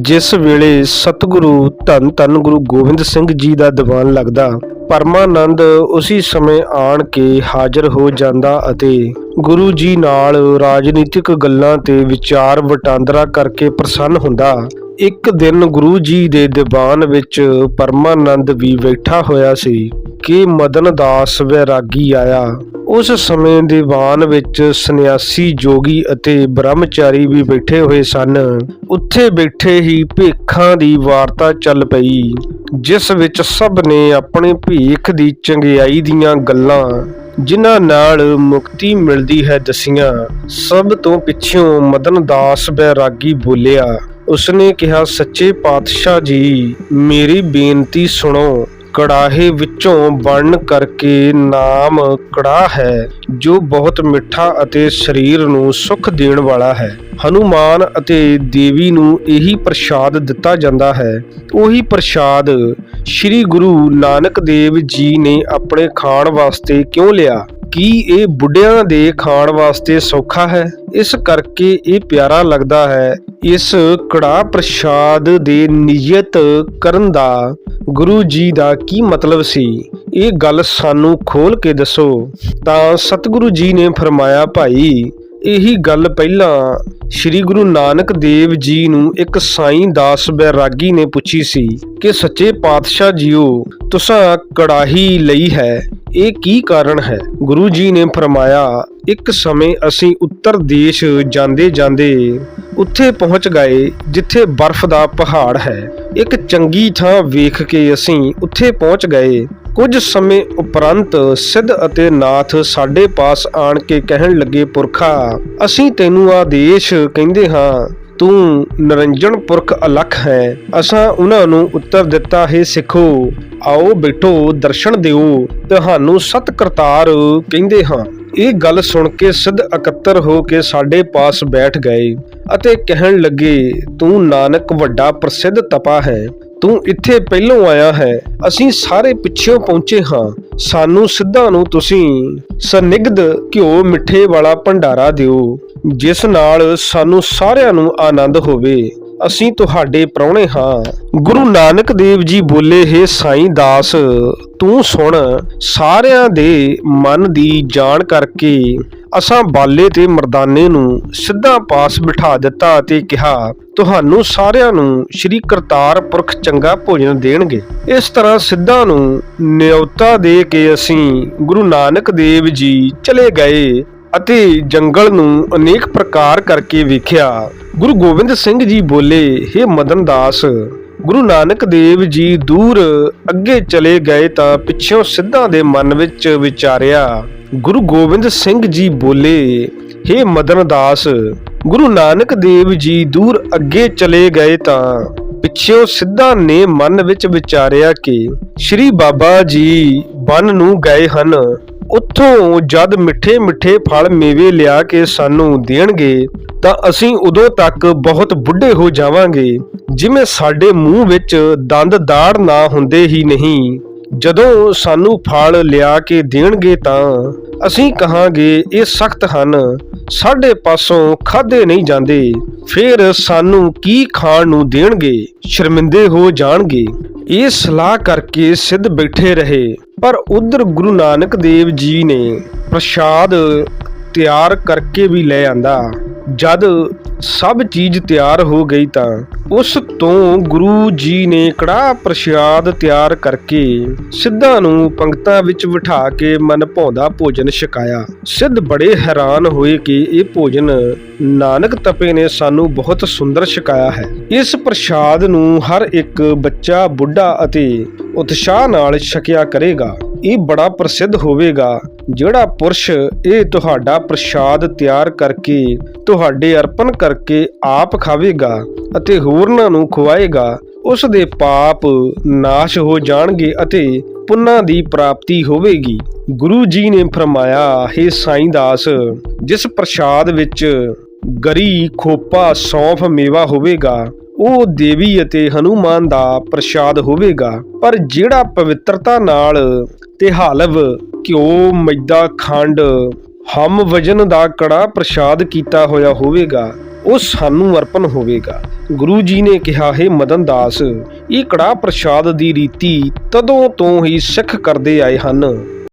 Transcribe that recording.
ਜਿਸ ਵੇਲੇ ਸਤਿਗੁਰੂ ਧੰਨ ਧੰਨ ਗੁਰੂ ਗੋਬਿੰਦ ਸਿੰਘ ਜੀ ਦਾ ਦੀਵਾਨ ਲੱਗਦਾ, ਪਰਮਾਨੰਦ ਉਸੇ ਸਮੇਂ ਆਣ ਕੇ ਹਾਜ਼ਰ ਹੋ ਜਾਂਦਾ ਅਤੇ ਗੁਰੂ ਜੀ ਨਾਲ ਰਾਜਨੀਤਿਕ ਗੱਲਾਂ ਤੇ ਵਿਚਾਰ ਵਟਾਂਦਰਾ ਕਰਕੇ ਪ੍ਰਸੰਨ ਹੁੰਦਾ। ਇੱਕ ਦਿਨ ਗੁਰੂ ਜੀ ਦੇ ਦੀਵਾਨ ਵਿੱਚ ਪਰਮਾਨੰਦ ਵੀ ਬੈਠਾ ਹੋਇਆ ਸੀ। ਕਿ ਮਦਨ ਦਾਸ ਵੈਰਾਗੀ ਆਇਆ। ਉਸ ਸਮੇਂ ਦੀਵਾਨ ਵਿੱਚ ਸੰਨਿਆਸੀ ਜੋਗੀ ਅਤੇ ਬ੍ਰਹਮਚਾਰੀ ਵੀ ਬੈਠੇ ਹੋਏ ਸਨ। ਉੱਥੇ ਬੈਠੇ ਹੀ ਭੇਖਾਂ ਦੀ ਵਾਰਤਾ ਚੱਲ ਪਈ, ਜਿਸ ਵਿੱਚ ਸਭ ਨੇ ਆਪਣੇ ਭੇਖ ਦੀ ਚੰਗਿਆਈ ਦੀਆਂ ਗੱਲਾਂ, ਜਿਨ੍ਹਾਂ ਨਾਲ ਮੁਕਤੀ ਮਿਲਦੀ ਹੈ, ਦਸੀਆਂ। ਸਭ ਤੋਂ ਪਿੱਛੋਂ ਮਦਨ ਦਾਸ ਬੈਰਾਗੀ ਬੋਲਿਆ, ਉਸਨੇ ਕਿਹਾ, ਸੱਚੇ ਪਾਤਸ਼ਾਹ ਜੀ, ਮੇਰੀ ਬੇਨਤੀ ਸੁਣੋ। ਕੜਾਹੇ ਵਿੱਚੋਂ ਬਣ ਕਰਕੇ ਨਾਮ ਕੜਾ ਹੈ, ਜੋ ਬਹੁਤ ਮਿੱਠਾ ਅਤੇ ਸਰੀਰ ਨੂੰ ਸੁਖ ਦੇਣ ਵਾਲਾ ਹੈ। ਹਨੂਮਾਨ ਅਤੇ ਦੇਵੀ ਨੂੰ ਇਹੀ ਪ੍ਰਸ਼ਾਦ ਦਿੱਤਾ ਜਾਂਦਾ ਹੈ। ਉਹੀ ਪ੍ਰਸ਼ਾਦ ਸ੍ਰੀ ਗੁਰੂ ਨਾਨਕ ਦੇਵ ਜੀ ਨੇ ਆਪਣੇ ਖਾਣ ਵਾਸਤੇ ਕਿਉਂ ਲਿਆ? ਕੀ ਇਹ ਬੁੱਢਿਆਂ ਦੇ ਖਾਣ ਵਾਸਤੇ ਸੌਖਾ ਹੈ? ਇਸ ਕਰਕੇ ਇਹ ਪਿਆਰਾ ਲੱਗਦਾ ਹੈ। ਇਸ ਕੜਾ ਪ੍ਰਸ਼ਾਦ ਦੇ ਨਿਯਤ ਕਰਨ ਦਾ ਗੁਰੂ ਜੀ ਦਾ ਕੀ ਮਤਲਬ ਸੀ? ਇਹ ਗੱਲ ਸਾਨੂੰ ਖੋਲ ਕੇ ਦੱਸੋ। ਤਾਂ ਸਤਿਗੁਰੂ ਜੀ ਨੇ ਫਰਮਾਇਆ, ਭਾਈ, ਇਹੀ ਗੱਲ ਪਹਿਲਾਂ ਸ੍ਰੀ ਗੁਰੂ ਨਾਨਕ ਦੇਵ ਜੀ ਨੂੰ ਇੱਕ ਸਾਈਂ ਦਾਸ ਬੈਰਾਗੀ ਨੇ ਪੁੱਛੀ ਸੀ ਕਿ, ਸੱਚੇ ਪਾਤਸ਼ਾਹ ਜੀਓ, ਤੁਸੀਂ ਕੜਾਹੀ ਲਈ ਹੈ ਇਹ ਕੀ ਕਾਰਨ ਹੈ? ਗੁਰੂ ਜੀ ਨੇ ਫਰਮਾਇਆ, ਇੱਕ ਸਮੇਂ ਅਸੀਂ ਉੱਤਰ ਦੇਸ਼ ਜਾਂਦੇ ਜਾਂਦੇ ਉੱਥੇ ਪਹੁੰਚ ਗਏ ਜਿੱਥੇ ਬਰਫ਼ ਦਾ ਪਹਾੜ ਹੈ। ਇੱਕ ਚੰਗੀ ਥਾਂ ਵੇਖ ਕੇ ਅਸੀਂ ਉੱਥੇ ਪਹੁੰਚ ਗਏ। ਕੁਝ ਸਮੇਂ ਉਪਰੰਤ ਸਿੱਧ ਅਤੇ ਨਾਥ ਸਾਡੇ ਪਾਸ ਆਣ ਕੇ ਕਹਿਣ ਲੱਗੇ, ਪੁਰਖਾ, ਅਸੀਂ ਤੈਨੂੰ ਆਦੇਸ਼ ਕਹਿੰਦੇ ਹਾਂ। ਤੂੰ ਨਿਰੰਜਨ ਪੁਰਖ ਅਲਖ ਹੈ, ਅਸਾਂ ਉਹਨਾਂ ਨੂੰ ਉੱਤਰ ਦਿੱਤਾ, ਹੈ ਸਿੱਖੋ, ਆਓ ਬੈਠੋ, ਦਰਸ਼ਨ ਦਿਓ। ਤੁਹਾਨੂੰ ਸਤ ਕਰਤਾਰ ਕਹਿੰਦੇ ਹਾਂ। ਇਹ ਗੱਲ ਸੁਣ ਕੇ ਸਿੱਧ ਇਕੱਤਰ ਹੋ ਕੇ ਸਾਡੇ ਪਾਸ ਬੈਠ ਗਏ ਅਤੇ ਕਹਿਣ ਲੱਗੇ, ਤੂੰ ਨਾਨਕ ਵੱਡਾ ਪ੍ਰਸਿੱਧ ਤਪਾ ਹੈ। ਤੂੰ ਇੱਥੇ ਪਹਿਲੋਂ ਆਇਆ ਹੈ। ਅਸੀਂ ਸਾਰੇ ਪਿੱਛੋਂ ਪਹੁੰਚੇ ਹਾਂ। ਸਾਨੂੰ ਸਿੱਧਾ ਨੂੰ ਤੁਸੀਂ ਸਨਿਗਧ ਘਿਓ ਮਿੱਠੇ ਵਾਲਾ ਭੰਡਾਰਾ ਦਿਓ, ਜਿਸ ਨਾਲ ਸਾਨੂੰ ਸਾਰਿਆਂ ਨੂੰ ਆਨੰਦ ਹੋਵੇ। ਅਸੀਂ ਤੁਹਾਡੇ ਪ੍ਰਾਹੁਣੇ ਹਾਂ। ਗੁਰੂ ਨਾਨਕ ਦੇਵ ਜੀ ਬੋਲੇ, ਹੈ ਸਾਈਂ ਦਾਸ, ਤੂੰ ਸੁਣ, ਸਾਰਿਆਂ ਦੇ ਮਨ ਦੀ ਜਾਣ ਕਰਕੇ ਅਸਾਂ ਬਾਲੇ ਤੇ ਮਰਦਾਨੇ ਨੂੰ ਸਿੱਧਾ ਪਾਸ ਬਿਠਾ ਦਿੱਤਾ ਅਤੇ ਕਿਹਾ ਤੁਹਾਨੂੰ ਸਾਰਿਆਂ ਨੂੰ ਸ੍ਰੀ ਕਰਤਾਰ ਪੁਰਖ ਚੰਗਾ ਭੋਜਨ ਦੇਣਗੇ। ਇਸ ਤਰ੍ਹਾਂ ਸਿੱਧਾ ਨੂੰ ਨਿਯੋਤਾ ਦੇ ਕੇ ਅਸੀਂ ਗੁਰੂ ਨਾਨਕ ਦੇਵ ਜੀ ਚਲੇ ਗਏ ਅਤੇ ਜੰਗਲ ਨੂੰ ਅਨੇਕ ਪ੍ਰਕਾਰ ਕਰਕੇ ਵੇਖਿਆ। ਗੁਰੂ ਗੋਬਿੰਦ ਸਿੰਘ ਜੀ ਬੋਲੇ हे ਮਦਨ ਦਾਸ, ਗੁਰੂ ਨਾਨਕ ਦੇਵ ਜੀ ਦੂਰ ਅੱਗੇ ਚਲੇ ਗਏ ਤਾਂ ਪਿੱਛੋਂ ਸਿੱਧਾਂ ਦੇ ਮਨ ਵਿੱਚ ਵਿਚਾਰਿਆ। ਗੁਰੂ ਗੋਬਿੰਦ ਸਿੰਘ ਜੀ ਬੋਲੇ हे ਮਦਨ ਦਾਸ ਗੁਰੂ ਨਾਨਕ ਦੇਵ ਜੀ ਦੂਰ ਅੱਗੇ ਚਲੇ ਗਏ ਤਾਂ ਪਿੱਛੋਂ ਸਿੱਧਾ ਨੇ ਮਨ ਵਿੱਚ ਵਿਚਾਰਿਆ ਕਿ ਸ਼੍ਰੀ ਬਾਬਾ ਜੀ ਬਨ ਨੂੰ ਗਏ ਹਨ। ਉੱਥੋਂ ਜਦ ਮਿੱਠੇ ਮਿੱਠੇ ਫਲ ਮੇਵੇ ਲਿਆ ਕੇ ਸਾਨੂੰ ਦੇਣਗੇ ਤਾਂ ਅਸੀਂ ਉਦੋਂ ਤੱਕ ਬਹੁਤ ਬੁੱਢੇ ਹੋ ਜਾਵਾਂਗੇ। ਜਿਵੇਂ ਸਾਡੇ ਮੂੰਹ ਵਿੱਚ ਦੰਦ ਦਾੜ ਨਾ ਹੁੰਦੇ ਹੀ ਨਹੀਂ। ਜਦੋਂ ਸਾਨੂੰ ਫਲ ਲਿਆ ਕੇ ਦੇਣਗੇ ਤਾਂ ਅਸੀਂ ਕਹਾਂਗੇ, ਇਹ ਸਖਤ ਹਨ, ਸਾਡੇ ਪਾਸੋਂ ਖਾਦੇ ਨਹੀਂ ਜਾਂਦੇ। ਫਿਰ ਸਾਨੂੰ ਕੀ ਖਾਣ ਨੂੰ ਦੇਣਗੇ? ਸ਼ਰਮਿੰਦੇ ਹੋ ਜਾਣਗੇ। ਇਹ ਸਲਾਹ ਕਰਕੇ ਸਿੱਧ ਬੈਠੇ ਰਹੇ। ਪਰ ਉਧਰ ਗੁਰੂ ਨਾਨਕ ਦੇਵ ਜੀ ਨੇ ਪ੍ਰਸ਼ਾਦ ਤਿਆਰ ਕਰਕੇ ਵੀ ਲੈ ਆਂਦਾ। ਜਦ ਸਭ ਚੀਜ਼ ਤਿਆਰ ਹੋ ਗਈ ਤਾਂ ਉਸ ਤੋਂ ਗੁਰੂ ਜੀ ਨੇ ਕੜਾ ਪ੍ਰਸ਼ਾਦ ਤਿਆਰ ਕਰਕੇ ਸਿੱਧਾਂ ਨੂੰ ਪੰਕਤਾਂ ਵਿੱਚ ਬਿਠਾ ਕੇ ਮਨ ਭਾਉਂਦਾ ਭੋਜਨ ਛਕਾਇਆ। ਸਿੱਧ ਬੜੇ ਹੈਰਾਨ ਹੋਏ ਕਿ ਇਹ ਭੋਜਨ ਨਾਨਕ ਤਪੇ ਨੇ ਸਾਨੂੰ ਬਹੁਤ ਸੁੰਦਰ ਛਕਾਇਆ ਹੈ। ਇਸ ਪ੍ਰਸ਼ਾਦ ਨੂੰ ਹਰ ਇੱਕ ਬੱਚਾ, ਬੁੱਢਾ ਅਤੇ ਉਤਸ਼ਾਹ ਨਾਲ ਛਕਿਆ ਕਰੇਗਾ। ਇਹ ਬੜਾ ਪ੍ਰਸਿੱਧ ਹੋਵੇਗਾ। ਜਿਹੜਾ ਪੁਰਸ਼ ਇਹ ਤੁਹਾਡਾ ਪ੍ਰਸ਼ਾਦ ਤਿਆਰ ਕਰਕੇ ਤੁਹਾਡੇ ਅਰਪਣ ਕਰਕੇ ਆਪ ਖਾਵੇਗਾ ਅਤੇ ਹੋਰਨਾਂ ਨੂੰ ਖਵਾਏਗਾ, ਉਸ ਦੇ ਪਾਪ ਨਾਸ਼ ਹੋ ਜਾਣਗੇ ਅਤੇ ਪੁੰਨਾਂ ਦੀ ਪ੍ਰਾਪਤੀ ਹੋਵੇਗੀ। ਗੁਰੂ ਜੀ ਨੇ ਫਰਮਾਇਆ, ਹੈ ਸਾਈਂ ਦਾਸ ਜਿਸ ਪ੍ਰਸ਼ਾਦ ਵਿੱਚ ਗਰੀ ਖੋਪਾ ਸੌਂਫ ਮੇਵਾ ਹੋਵੇਗਾ, ਉਹ ਦੇਵੀ ਅਤੇ ਹਨੂਮਾਨ ਦਾ ਪ੍ਰਸ਼ਾਦ ਹੋਵੇਗਾ। ਪਰ ਜਿਹੜਾ ਪਵਿੱਤਰਤਾ ਨਾਲ ਤੇ ਹਾਲਵ ਘਿਓ, ਮੈਦਾ, ਖੰਡ, ਹਮ ਵਜਨ ਦਾ ਕੜਾ ਪ੍ਰਸ਼ਾਦ ਕੀਤਾ ਹੋਇਆ ਹੋਵੇਗਾ, ਉਹ ਸਾਨੂੰ ਅਰਪਣ ਹੋਵੇਗਾ। ਗੁਰੂ ਜੀ ਨੇ ਕਿਹਾ, ਹੈ ਮਦਨ ਦਾਸ ਇਹ ਕੜਾ ਪ੍ਰਸ਼ਾਦ ਦੀ ਰੀਤੀ ਤਦੋਂ ਤੋਂ ਹੀ ਸਿੱਖ ਕਰਦੇ ਆਏ ਹਨ।